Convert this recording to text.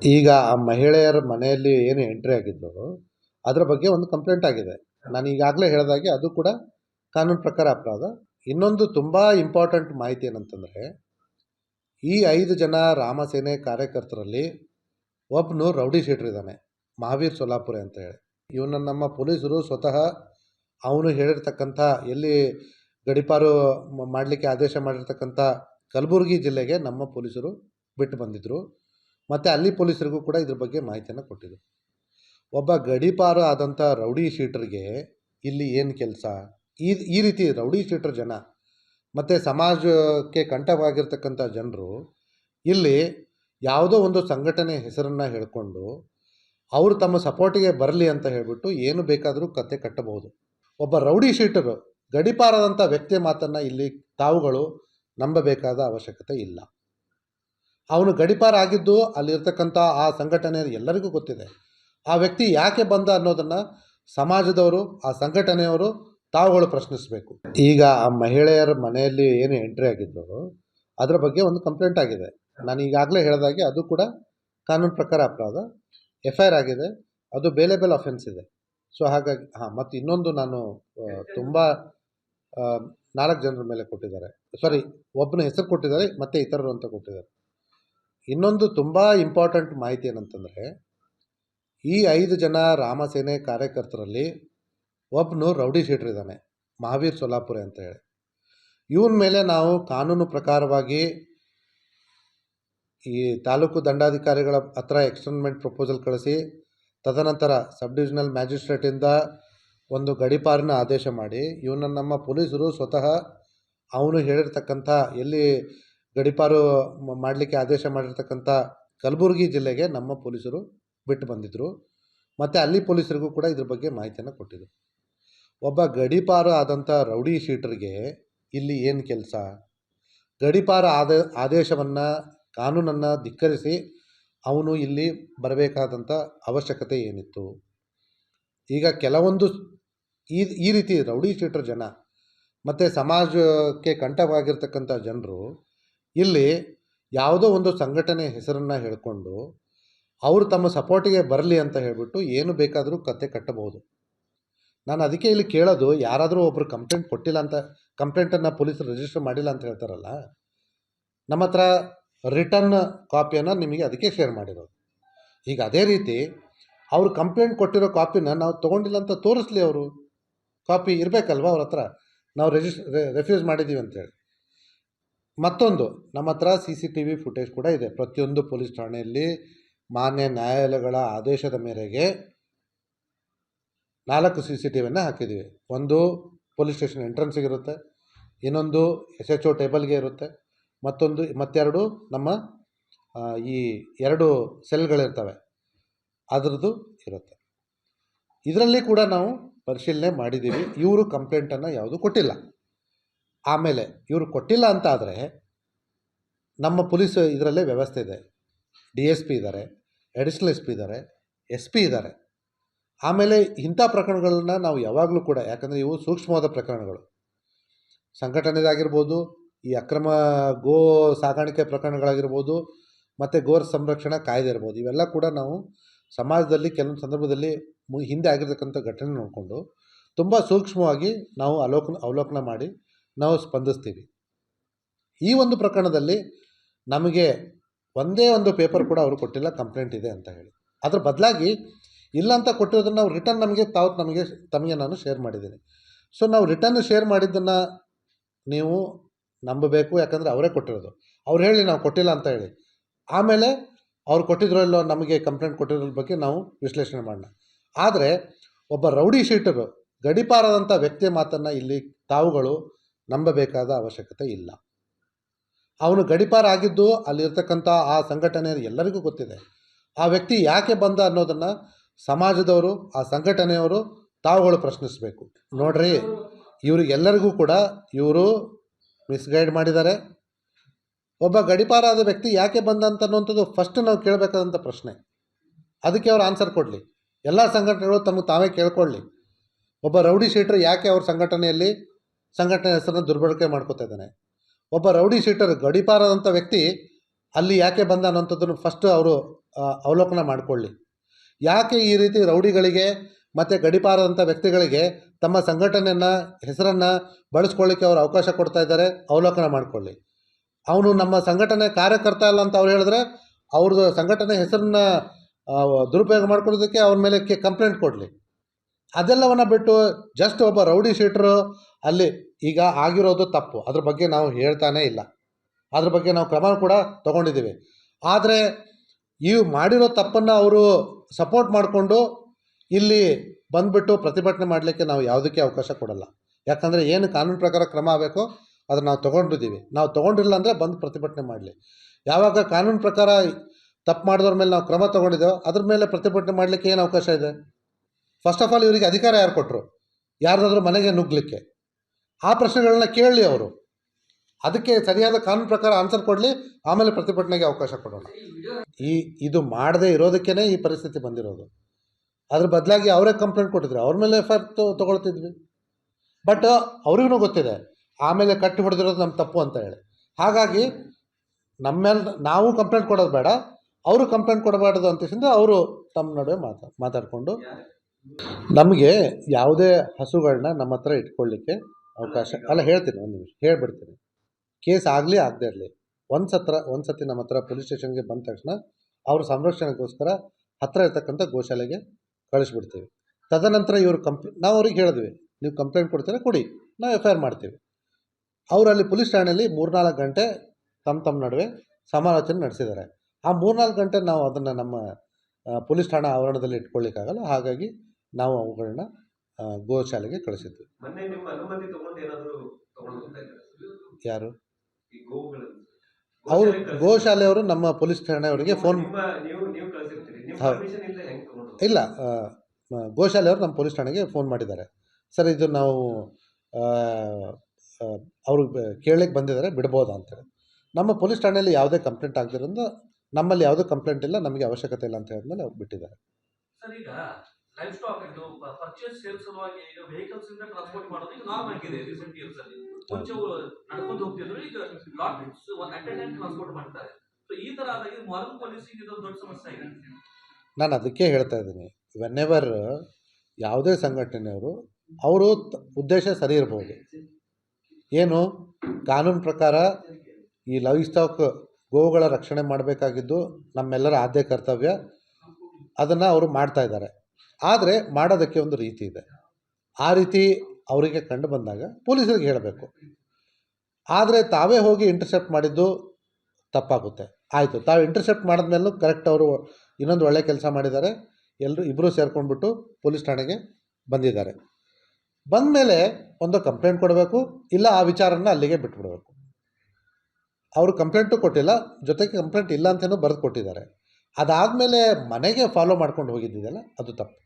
ಈಗ ಆ ಮಹಿಳೆಯರ ಮನೆಯಲ್ಲಿ ಏನು ಎಂಟ್ರಿ ಆಗಿದ್ದು ಅದರ ಬಗ್ಗೆ ಒಂದು ಕಂಪ್ಲೇಂಟ್ ಆಗಿದೆ. ನಾನು ಈಗಾಗಲೇ ಹೇಳಿದಾಗೆ ಅದು ಕೂಡ ಕಾನೂನು ಪ್ರಕಾರ ಅಪರಾಧ. ಇನ್ನೊಂದು ತುಂಬ ಇಂಪಾರ್ಟೆಂಟ್ ಮಾಹಿತಿ ಏನಂತಂದರೆ, ಈ ಐದು ಜನ ರಾಮಸೇನೆ ಕಾರ್ಯಕರ್ತರಲ್ಲಿ ಒಬ್ಬನು ರೌಡಿ ಶೀಟ್ರ್ ಇದ್ದಾನೆ, ಮಹಾವೀರ್ ಸೊಲಾಪುರೆ ಅಂತ ಹೇಳಿ. ಇವನ ನಮ್ಮ ಪೊಲೀಸರು ಸ್ವತಃ ಅವನು ಹೇಳಿರ್ತಕ್ಕಂಥ, ಎಲ್ಲಿ ಗಡಿಪಾರು ಮಾಡಲಿಕ್ಕೆ ಆದೇಶ ಮಾಡಿರ್ತಕ್ಕಂಥ ಕಲಬುರಗಿ ಜಿಲ್ಲೆಗೆ ನಮ್ಮ ಪೊಲೀಸರು ಬಿಟ್ಟು ಬಂದಿದ್ದರು ಮತ್ತು ಅಲ್ಲಿ ಪೊಲೀಸರಿಗೂ ಕೂಡ ಇದ್ರ ಬಗ್ಗೆ ಮಾಹಿತಿಯನ್ನು ಕೊಟ್ಟಿದೆ ಒಬ್ಬ ಗಡಿಪಾರು ಆದಂಥ ರೌಡಿ ಶೀಟರ್ಗೆ ಇಲ್ಲಿ ಏನು ಕೆಲಸ? ಈ ಈ ರೀತಿ ರೌಡಿ ಶೀಟರ್ ಜನ, ಮತ್ತು ಸಮಾಜಕ್ಕೆ ಕಂಠವಾಗಿರ್ತಕ್ಕಂಥ ಜನರು ಇಲ್ಲಿ ಯಾವುದೋ ಒಂದು ಸಂಘಟನೆ ಹೆಸರನ್ನು ಹೇಳಿಕೊಂಡು ಅವರು ತಮ್ಮ ಸಪೋರ್ಟಿಗೆ ಬರಲಿ ಅಂತ ಹೇಳಿಬಿಟ್ಟು ಏನು ಬೇಕಾದರೂ ಕತೆ ಕಟ್ಟಬಹುದು. ಒಬ್ಬ ರೌಡಿ ಶೀಟರು ಗಡಿಪಾರದಂಥ ವ್ಯಕ್ತಿಯ ಮಾತನ್ನು ಇಲ್ಲಿ ತಾವುಗಳು ನಂಬಬೇಕಾದ ಅವಶ್ಯಕತೆ ಇಲ್ಲ. ಅವನು ಗಡಿಪಾರ ಆಗಿದ್ದು ಅಲ್ಲಿರ್ತಕ್ಕಂಥ ಆ ಸಂಘಟನೆ ಎಲ್ಲರಿಗೂ ಗೊತ್ತಿದೆ. ಆ ವ್ಯಕ್ತಿ ಯಾಕೆ ಬಂದ ಅನ್ನೋದನ್ನು ಸಮಾಜದವರು, ಆ ಸಂಘಟನೆಯವರು ತಾವುಗಳು ಪ್ರಶ್ನಿಸಬೇಕು. ಈಗ ಆ ಮಹಿಳೆಯರ ಮನೆಯಲ್ಲಿ ಏನು ಎಂಟ್ರಿ ಆಗಿದ್ದು ಅದರ ಬಗ್ಗೆ ಒಂದು ಕಂಪ್ಲೇಂಟ್ ಆಗಿದೆ. ನಾನು ಈಗಾಗಲೇ ಹೇಳಿದಾಗೆ ಅದು ಕೂಡ ಕಾನೂನು ಪ್ರಕಾರ ಅಪರಾಧ. ಎಫ್ ಐ ಆರ್ ಆಗಿದೆ. ಅದು ಬೇಲೆಬಲ್ ಅಫೆನ್ಸ್ ಇದೆ. ಸೊ ಹಾಗಾಗಿ, ಹಾಂ, ಮತ್ತು ಇನ್ನೊಂದು ನಾನು ತುಂಬ ನಾಲ್ಕು ಜನರ ಮೇಲೆ ಕೊಟ್ಟಿದ್ದಾರೆ. ಸಾರಿ ಒಬ್ಬನ ಹೆಸರು ಕೊಟ್ಟಿದ್ದಾರೆ, ಮತ್ತು ಇತರರು ಅಂತ ಕೊಟ್ಟಿದ್ದಾರೆ. ಇನ್ನೊಂದು ತುಂಬ ಇಂಪಾರ್ಟೆಂಟ್ ಮಾಹಿತಿ ಏನಂತಂದರೆ, ಈ ಐದು ಜನ ರಾಮಸೇನೆ ಕಾರ್ಯಕರ್ತರಲ್ಲಿ ಒಬ್ಬನು ರೌಡಿ ಶೀಟ್ರ್ ಇದ್ದಾನೆ ಮಹಾವೀರ್ ಸೊಲಾಪುರೆ ಅಂತ ಹೇಳಿ. ಇವನ ಮೇಲೆ ನಾವು ಕಾನೂನು ಪ್ರಕಾರವಾಗಿ ಈ ತಾಲೂಕು ದಂಡಾಧಿಕಾರಿಗಳ ಹತ್ರ ಎಕ್ಸ್ಟರ್ನ್ಮೆಂಟ್ ಪ್ರಪೋಸಲ್ ಕಳಿಸಿ, ತದನಂತರ ಸಬ್ ಡಿವಿಷನಲ್ ಮ್ಯಾಜಿಸ್ಟ್ರೇಟಿಂದ ಒಂದು ಗಡಿಪಾರಿನ ಆದೇಶ ಮಾಡಿ, ಇವನನ್ನು ನಮ್ಮ ಪೊಲೀಸರು ಸ್ವತಃ ಅವನು ಹೇಳಿರ್ತಕ್ಕಂಥ ಎಲ್ಲಿ ಗಡಿಪಾರು ಮಾಡಲಿಕ್ಕೆ ಆದೇಶ ಮಾಡಿರ್ತಕ್ಕಂಥ ಕಲಬುರಗಿ ಜಿಲ್ಲೆಗೆ ನಮ್ಮ ಪೊಲೀಸರು ಬಿಟ್ಟು ಬಂದಿದ್ದರು ಮತ್ತು ಅಲ್ಲಿ ಪೊಲೀಸರಿಗೂ ಕೂಡ ಇದ್ರ ಬಗ್ಗೆ ಮಾಹಿತಿಯನ್ನು ಕೊಟ್ಟಿದ್ರು. ಒಬ್ಬ ಗಡಿಪಾರು ಆದಂಥ ರೌಡಿ ಶೀಟರ್ಗೆ ಇಲ್ಲಿ ಏನು ಕೆಲಸ? ಗಡಿಪಾರ ಆದ, ಆದೇಶವನ್ನು, ಕಾನೂನನ್ನು ಧಿಕ್ಕರಿಸಿ ಅವನು ಇಲ್ಲಿ ಬರಬೇಕಾದಂಥ ಅವಶ್ಯಕತೆ ಏನಿತ್ತು? ಈಗ ಕೆಲವೊಂದು ಈ ಈ ರೀತಿ ರೌಡಿ ಶೀಟರ್ ಜನ, ಮತ್ತು ಸಮಾಜಕ್ಕೆ ಕಂಠವಾಗಿರ್ತಕ್ಕಂಥ ಜನರು ಇಲ್ಲಿ ಯಾವುದೋ ಒಂದು ಸಂಘಟನೆ ಹೆಸರನ್ನು ಹೇಳಿಕೊಂಡು ಅವರು ತಮ್ಮ ಸಪೋರ್ಟಿಗೆ ಬರಲಿ ಅಂತ ಹೇಳಿಬಿಟ್ಟು ಏನು ಬೇಕಾದರೂ ಕತೆ ಕಟ್ಟಬಹುದು. ನಾನು ಅದಕ್ಕೆ ಇಲ್ಲಿ ಕೇಳೋದು, ಯಾರಾದರೂ ಒಬ್ಬರು ಕಂಪ್ಲೇಂಟ್ ಕೊಟ್ಟಿಲ್ಲ ಅಂತ, ಕಂಪ್ಲೇಂಟನ್ನು ಪೊಲೀಸರು ರಿಜಿಸ್ಟರ್ ಮಾಡಿಲ್ಲ ಅಂತ ಹೇಳ್ತಾರಲ್ಲ, ನಮ್ಮ ಹತ್ರ ರಿಟರ್ನ್ ಕಾಪಿಯನ್ನು ನಿಮಗೆ ಅದಕ್ಕೆ ಶೇರ್ ಮಾಡಿರೋದು. ಈಗ ಅದೇ ರೀತಿ ಅವರು ಕಂಪ್ಲೇಂಟ್ ಕೊಟ್ಟಿರೋ ಕಾಪಿನ ನಾವು ತೊಗೊಂಡಿಲ್ಲ ಅಂತ ತೋರಿಸ್ಲಿ ಅವರು. ಕಾಪಿ ಇರಬೇಕಲ್ವ ಅವ್ರ ಹತ್ರ? ನಾವು ರಿಜಿಸ್ ರೆಫ್ಯೂಸ್ ಮಾಡಿದ್ದೀವಿ ಅಂತೇಳಿ ಮತ್ತೊಂದು, ನಮ್ಮ ಹತ್ರ C C T V footage ಕೂಡ ಇದೆ. ಪ್ರತಿಯೊಂದು ಪೊಲೀಸ್ ಠಾಣೆಯಲ್ಲಿ ಮಾನ್ಯ ನ್ಯಾಯಾಲಯಗಳ ಆದೇಶದ ಮೇರೆಗೆ ನಾಲ್ಕು ಸಿ ಸಿ ಟಿ ವಿಯನ್ನು ಹಾಕಿದ್ದೀವಿ. ಒಂದು ಪೊಲೀಸ್ ಸ್ಟೇಷನ್ ಎಂಟ್ರೆನ್ಸಿಗೆ ಇರುತ್ತೆ, ಇನ್ನೊಂದು ಎಸ್ ಎಚ್ ಒ ಟೇಬಲ್ಗೆ ಇರುತ್ತೆ, ಮತ್ತೊಂದು, ಮತ್ತೆರಡು ನಮ್ಮ ಈ ಎರಡು ಸೆಲ್ಗಳಿರ್ತವೆ, ಅದರದ್ದು ಇರುತ್ತೆ. ಇದರಲ್ಲಿ ಕೂಡ ನಾವು ಪರಿಶೀಲನೆ ಮಾಡಿದ್ದೀವಿ. ಇವರು ಕಂಪ್ಲೇಂಟನ್ನು ಯಾವುದು ಕೊಟ್ಟಿಲ್ಲ. ಆಮೇಲೆ ಇವರು ಕೊಟ್ಟಿಲ್ಲ ಅಂತ ಆದರೆ ನಮ್ಮ ಪೊಲೀಸ್ ಇದರಲ್ಲೇ ವ್ಯವಸ್ಥೆ ಇದೆ. ಡಿ ಎಸ್ ಪಿ ಇದ್ದಾರೆ, ಅಡಿಷ್ನಲ್ ಎಸ್ ಪಿ ಇದ್ದಾರೆ, ಎಸ್ ಪಿ ಇದ್ದಾರೆ. ಆಮೇಲೆ ಇಂಥ ಪ್ರಕರಣಗಳನ್ನ ನಾವು ಯಾವಾಗಲೂ ಕೂಡ, ಯಾಕಂದರೆ ಇವು ಸೂಕ್ಷ್ಮವಾದ ಪ್ರಕರಣಗಳು. ಸಂಘಟನೆದಾಗಿರ್ಬೋದು, ಈ ಅಕ್ರಮ ಗೋ ಸಾಗಾಣಿಕೆ ಪ್ರಕರಣಗಳಾಗಿರ್ಬೋದು, ಮತ್ತು ಗೋರ್ ಸಂರಕ್ಷಣಾ ಕಾಯ್ದೆ ಇರ್ಬೋದು, ಇವೆಲ್ಲ ಕೂಡ ನಾವು ಸಮಾಜದಲ್ಲಿ ಕೆಲವೊಂದು ಸಂದರ್ಭದಲ್ಲಿ ಹಿಂದೆ ಆಗಿರ್ತಕ್ಕಂಥ ಘಟನೆ ನೋಡಿಕೊಂಡು ತುಂಬ ಸೂಕ್ಷ್ಮವಾಗಿ ನಾವು ಅವಲೋಕನ ಅವಲೋಕನ ಮಾಡಿ ನಾವು ಸ್ಪಂದಿಸ್ತೀವಿ. ಈ ಒಂದು ಪ್ರಕರಣದಲ್ಲಿ ನಮಗೆ ಒಂದೇ ಒಂದು ಪೇಪರ್ ಕೂಡ ಅವರು ಕೊಟ್ಟಿಲ್ಲ, ಕಂಪ್ಲೇಂಟ್ ಇದೆ ಅಂತ ಹೇಳಿ. ಅದ್ರ ಬದಲಾಗಿ ಇಲ್ಲ ಅಂತ ಕೊಟ್ಟಿರೋದನ್ನು ನಾವು ರಿಟರ್ನ್ ನಮಗೆ, ತಾವು ನಮಗೆ, ತಮಗೆ ನಾನು ಶೇರ್ ಮಾಡಿದ್ದೀನಿ. ಸೊ, ನಾವು ರಿಟರ್ನ್ ಶೇರ್ ಮಾಡಿದ್ದನ್ನು ನೀವು ನಂಬಬೇಕು, ಯಾಕಂದರೆ ಅವರೇ ಕೊಟ್ಟಿರೋದು. ಅವ್ರು ಹೇಳಿ ನಾವು ಕೊಟ್ಟಿಲ್ಲ ಅಂತ ಹೇಳಿ. ಆಮೇಲೆ ಅವ್ರು ಕೊಟ್ಟಿದ್ರೋ ಇಲ್ಲೋ ನಮಗೆ ಕಂಪ್ಲೇಂಟ್ ಕೊಟ್ಟಿರೋ ಬಗ್ಗೆ ನಾವು ವಿಶ್ಲೇಷಣೆ ಮಾಡೋಣ. ಆದರೆ ಒಬ್ಬ ರೌಡಿ ಶೀಟರು, ಗಡಿಪಾರದಂಥ ವ್ಯಕ್ತಿಯ ಮಾತನ್ನು ಇಲ್ಲಿ ತಾವುಗಳು ನಂಬಬೇಕಾದ ಅವಶ್ಯಕತೆ ಇಲ್ಲ. ಅವನು ಗಡಿಪಾರ ಆಗಿದ್ದು ಅಲ್ಲಿರ್ತಕ್ಕಂಥ ಆ ಸಂಘಟನೆ ಎಲ್ಲರಿಗೂ ಗೊತ್ತಿದೆ. ಆ ವ್ಯಕ್ತಿ ಯಾಕೆ ಬಂದ ಅನ್ನೋದನ್ನು ಸಮಾಜದವರು, ಆ ಸಂಘಟನೆಯವರು ತಾವುಗಳು ಪ್ರಶ್ನಿಸಬೇಕು. ನೋಡ್ರಿ ಇವರಿಗೆಲ್ಲರಿಗೂ ಕೂಡ ಇವರು ಮಿಸ್ಗೈಡ್ ಮಾಡಿದ್ದಾರೆ. ಒಬ್ಬ ಗಡಿಪಾರಾದ ವ್ಯಕ್ತಿ ಯಾಕೆ ಬಂದ ಅಂತ ಅನ್ನುವಂಥದ್ದು ಫಸ್ಟ್ ನಾವು ಕೇಳಬೇಕಾದಂಥ ಪ್ರಶ್ನೆ. ಅದಕ್ಕೆ ಅವ್ರು ಆನ್ಸರ್ ಕೊಡಲಿ. ಎಲ್ಲ ಸಂಘಟನೆಗಳು ತಮಗೆ ತಾವೇ ಕೇಳ್ಕೊಳ್ಳಿ. ಒಬ್ಬ ರೌಡಿ ಶೀಟರ್ ಯಾಕೆ ಅವ್ರ ಸಂಘಟನೆಯಲ್ಲಿ ಸಂಘಟನೆ ಹೆಸರನ್ನು ದುರ್ಬಳಕೆ ಮಾಡ್ಕೋತಾ ಇದ್ದಾನೆ. ಒಬ್ಬ ರೌಡಿ ಶೀಟರ್ ಗಡಿಪಾರದಂಥ ವ್ಯಕ್ತಿ ಅಲ್ಲಿ ಯಾಕೆ ಬಂದ ಅನ್ನೋಂಥದ್ದನ್ನು ಫಸ್ಟ್ ಅವರು ಅವಲೋಕನ ಮಾಡಿಕೊಳ್ಳಿ. ಯಾಕೆ ಈ ರೀತಿ ರೌಡಿಗಳಿಗೆ ಮತ್ತು ಗಡಿಪಾರದಂಥ ವ್ಯಕ್ತಿಗಳಿಗೆ ತಮ್ಮ ಸಂಘಟನೆಯನ್ನು, ಹೆಸರನ್ನು ಬಳಸ್ಕೊಳ್ಳಿಕ್ಕೆ ಅವರು ಅವಕಾಶ ಕೊಡ್ತಾ ಇದ್ದಾರೆ, ಅವಲೋಕನ ಮಾಡಿಕೊಳ್ಳಿ. ಅವನು ನಮ್ಮ ಸಂಘಟನೆ ಕಾರ್ಯಕರ್ತ ಅಲ್ಲ ಅಂತ ಅವ್ರು ಹೇಳಿದ್ರೆ ಅವ್ರದ್ದು ಸಂಘಟನೆ ಹೆಸರನ್ನ ದುರುಪಯೋಗ ಮಾಡ್ಕೊಳ್ಳೋದಕ್ಕೆ ಅವ್ರ ಮೇಲೆ ಕಂಪ್ಲೇಂಟ್ ಕೊಡಲಿ. ಅದೆಲ್ಲವನ್ನು ಬಿಟ್ಟು ಜಸ್ಟ್ ಒಬ್ಬ ರೌಡಿ ಶೀಟ್ರು ಅಲ್ಲಿ ಈಗ ಆಗಿರೋದು ತಪ್ಪು. ಅದ್ರ ಬಗ್ಗೆ ನಾವು ಹೇಳ್ತಾನೇ ಇಲ್ಲ. ಅದ್ರ ಬಗ್ಗೆ ನಾವು ಕ್ರಮ ಕೂಡ ತಗೊಂಡಿದ್ದೀವಿ. ಆದರೆ ಈ ಮಾಡಿರೋ ತಪ್ಪನ್ನು ಅವರು ಸಪೋರ್ಟ್ ಮಾಡಿಕೊಂಡು ಇಲ್ಲಿ ಬಂದುಬಿಟ್ಟು ಪ್ರತಿಭಟನೆ ಮಾಡಲಿಕ್ಕೆ ನಾವು ಯಾವುದಕ್ಕೆ ಅವಕಾಶ ಕೊಡಲ್ಲ. ಯಾಕಂದರೆ ಏನು ಕಾನೂನು ಪ್ರಕಾರ ಕ್ರಮ ಆಗಬೇಕು, ಅದನ್ನು ನಾವು ತೊಗೊಂಡಿದ್ದೀವಿ. ನಾವು ತೊಗೊಂಡಿಲ್ಲ ಅಂದರೆ ಬಂದು ಪ್ರತಿಭಟನೆ ಮಾಡಲಿ. ಯಾವಾಗ ಕಾನೂನು ಪ್ರಕಾರ ತಪ್ಪು ಮಾಡಿದವ್ರ ಮೇಲೆ ನಾವು ಕ್ರಮ ತೊಗೊಂಡಿದ್ದೇವೆ, ಅದ್ರ ಮೇಲೆ ಪ್ರತಿಭಟನೆ ಮಾಡಲಿಕ್ಕೆ ಏನು ಅವಕಾಶ ಇದೆ? ಫಸ್ಟ್ ಆಫ್ ಆಲ್ ಇವರಿಗೆ ಅಧಿಕಾರ ಯಾರು ಕೊಟ್ಟರು ಯಾರದಾದ್ರೂ ಮನೆಗೆ ನುಗ್ಗಲಿಕ್ಕೆ. ಆ ಪ್ರಶ್ನೆಗಳನ್ನ ಕೇಳಲಿ ಅವರು. ಅದಕ್ಕೆ ಸರಿಯಾದ ಕಾನೂನು ಪ್ರಕಾರ ಆನ್ಸರ್ ಕೊಡಲಿ, ಆಮೇಲೆ ಪ್ರತಿಭಟನೆಗೆ ಅವಕಾಶ ಕೊಡೋಣ. ಈ, ಇದು ಮಾಡದೇ ಇರೋದಕ್ಕೇ ಈ ಪರಿಸ್ಥಿತಿ ಬಂದಿರೋದು. ಅದ್ರ ಬದಲಾಗಿ ಅವರೇ ಕಂಪ್ಲೇಂಟ್ ಕೊಟ್ಟಿದ್ರು. ಅವ್ರ ಮೇಲೆ ಎಫ್ ಐ ಆರ್ ತೊಗೊಳ್ತಿದ್ವಿ. ಬಟ್ ಅವ್ರಿಗೂ ಗೊತ್ತಿದೆ. ಆಮೇಲೆ ಕಟ್ಟಿ ಹೊಡೆದಿರೋದು ನಮ್ಮ ತಪ್ಪು ಅಂತ ಹೇಳಿ. ಹಾಗಾಗಿ ನಮ್ಮ ನಾವು ಕಂಪ್ಲೇಂಟ್ ಕೊಡೋದು ಬೇಡ. ಅವರು ಕಂಪ್ಲೇಂಟ್ ಕೊಡಬಾರ್ದು ಅಂತೇಸಿಂದ ಅವರು ತಮ್ಮ ನಡುವೆ ಮಾತಾ, ಮಾತಾಡಿಕೊಂಡು. ನಮಗೆ ಯಾವುದೇ ಹಸುಗಳನ್ನ ನಮ್ಮ ಹತ್ರ ಇಟ್ಕೊಳ್ಳಿಕ್ಕೆ ಅವಕಾಶ. ಅಲ್ಲ ಹೇಳ್ತೀನಿ ಒಂದು ನಿಮಿಷ ಹೇಳ್ಬಿಡ್ತೀನಿ. ಕೇಸ್ ಆಗಲಿ ಆಗದೇ ಇರಲಿ. ಒಂದು ಸತ್ರ ಒಂದು ಸತಿ ನಮ್ಮ ಹತ್ರ ಪೊಲೀಸ್ ಸ್ಟೇಷನ್ಗೆ ಬಂದ ತಕ್ಷಣ ಅವ್ರ ಸಂರಕ್ಷಣೆಗೋಸ್ಕರ ಹತ್ತಿರ ಇರ್ತಕ್ಕಂಥ ಗೋಶಾಲೆಗೆ ಕಳಿಸ್ಬಿಡ್ತೀವಿ. ತದನಂತರ ಇವರು ಕಂಪ್ಲೇ ನಾವು ಅವ್ರಿಗೆ ಹೇಳಿದ್ವಿ ನೀವು ಕಂಪ್ಲೇಂಟ್ ಕೊಡ್ತೀರಾ? ಕೊಡಿ. ನಾವು ಎಫ್ ಐ ಆರ್ ಮಾಡ್ತೀವಿ. ಅವರಲ್ಲಿ ಪೊಲೀಸ್ ಠಾಣೆಯಲ್ಲಿ ಮೂರ್ನಾಲ್ಕು ಗಂಟೆ ತಮ್ಮ ತಮ್ಮ ನಡುವೆ ಸಮಾಲೋಚನೆ ನಡೆಸಿದ್ದಾರೆ. ಆ ಮೂರ್ನಾಲ್ಕು ಗಂಟೆ ನಾವು ಅದನ್ನು ನಮ್ಮ ಪೊಲೀಸ್ ಠಾಣಾ ಆವರಣದಲ್ಲಿ ಇಟ್ಕೊಳ್ಳಿಕ್ಕಾಗಲ್ಲ. ಹಾಗಾಗಿ ನಾವು ಅವುಗಳನ್ನ ಗೋಶಾಲೆಗೆ ಕಳಿಸಿದ್ವಿ ಯಾರು? ಅವರು ಗೋಶಾಲೆಯವರು ನಮ್ಮ ಪೊಲೀಸ್ ಠಾಣೆಯವರಿಗೆ ಫೋನ್ ಇಲ್ಲ ಗೋಶಾಲೆಯವರು ನಮ್ಮ ಪೊಲೀಸ್ ಠಾಣೆಗೆ ಫೋನ್ ಮಾಡಿದ್ದಾರೆ. ಸರ್ ಇದು ನಾವು ಅವರು ಕೇಳಲಿಕ್ಕೆ ಬಂದಿದ್ದಾರೆ ಬಿಡ್ಬೋದಾ ಅಂತೇಳಿ ನಮ್ಮ ಪೊಲೀಸ್ ಠಾಣೆಯಲ್ಲಿ ಯಾವುದೇ ಕಂಪ್ಲೇಂಟ್ ಆಗದಿರೋದ್ರಿಂದ ನಮ್ಮಲ್ಲಿ ಯಾವುದೇ ಕಂಪ್ಲೇಂಟ್ ಇಲ್ಲ ನಮಗೆ ಅವಶ್ಯಕತೆ ಇಲ್ಲ ಅಂತ ಹೇಳಿದ್ಮೇಲೆ ಅವ್ರು ಬಿಟ್ಟಿದ್ದಾರೆ. ಲೈಫ್ ಸ್ಟಾಕ್ ಇದು ಪರ್ಚೇಸ್ ಸೇಲ್ ಸಲುವಾಗಿ ಈಗ ವೆಹಿಕಲ್ಸ್ ಇಂದ ಟ್ರಾನ್ಸ್ಪೋರ್ಟ್ ಮಾಡೋದು ಈಗ ನಾರ್ಮ್ ಆಗಿದೆ ರೀಸೆಂಟ್ ಇಯರ್ಸ್ ಅಲ್ಲಿ. ಮುಂಚೆ ನಡ್ಕೊಂಡು ಹೋಗ್ತಿದ್ರು, ಈಗ ಲಾಟ್ ಅಟ್ ಟೈಮ್ ಟ್ರಾನ್ಸ್ಪೋರ್ಟ್ ಮಾಡ್ತಾರೆ. ಸೊ ಈ ತರ ಆದಾಗ ಮಾರಲ್ ಪಾಲಿಸಿಂಗ್ ಇದೊಂದು ದೊಡ್ಡ ಸಮಸ್ಯೆ ಆಗಿದೆ. ನಾನು ಅದಕ್ಕೆ ಹೇಳ್ತಾ ಇದ್ದೀನಿ ವೆನ್ ಎವರ್ ಯಾವುದೇ ಸಂಘಟನೆಯವರು ಅವರು ಉದ್ದೇಶ ಸರಿ ಇರ್ಬೋದು. ಏನು? ಕಾನೂನು ಪ್ರಕಾರ ಈ ಲೈವ್ ಸ್ಟಾಕ್ ಗೋವುಗಳ ರಕ್ಷಣೆ ಮಾಡಬೇಕಾಗಿದ್ದು ನಮ್ಮೆಲ್ಲರ ಆದ್ಯ ಕರ್ತವ್ಯ. ಅದನ್ನು ಅವರು ಮಾಡ್ತಾ ಇದ್ದಾರೆ. ಆದರೆ ಮಾಡೋದಕ್ಕೆ ಒಂದು ರೀತಿ ಇದೆ. ಆ ರೀತಿ ಅವರಿಗೆ ಕಂಡು ಬಂದಾಗ ಪೊಲೀಸರಿಗೆ ಹೇಳಬೇಕು. ಆದರೆ ತಾವೇ ಹೋಗಿ ಇಂಟರ್ಸೆಪ್ಟ್ ಮಾಡಿದ್ದು ತಪ್ಪಾಗುತ್ತೆ. ಆಯಿತು, ತಾವು ಇಂಟರ್ಸೆಪ್ಟ್ ಮಾಡಿದ್ಮೇಲೂ ಕರೆಕ್ಟ್ ಅವರು ಇನ್ನೊಂದು ಒಳ್ಳೆ ಕೆಲಸ ಮಾಡಿದ್ದಾರೆ. ಎಲ್ಲರೂ ಇಬ್ಬರೂ ಸೇರ್ಕೊಂಡ್ಬಿಟ್ಟು ಪೊಲೀಸ್ ಠಾಣೆಗೆ ಬಂದಿದ್ದಾರೆ. ಬಂದಮೇಲೆ ಒಂದು ಕಂಪ್ಲೇಂಟ್ ಕೊಡಬೇಕು, ಇಲ್ಲ ಆ ವಿಚಾರನ ಅಲ್ಲಿಗೆ ಬಿಟ್ಬಿಡಬೇಕು. ಅವರು ಕಂಪ್ಲೇಂಟು ಕೊಟ್ಟಿಲ್ಲ, ಜೊತೆಗೆ ಕಂಪ್ಲೇಂಟ್ ಇಲ್ಲ ಅಂತಲೂ ಬರೆದು ಕೊಟ್ಟಿದ್ದಾರೆ. ಅದಾದಮೇಲೆ ಮನೆಗೆ ಫಾಲೋ ಮಾಡ್ಕೊಂಡು ಹೋಗಿದ್ದಿದೆಯಲ್ಲ ಅದು ತಪ್ಪು.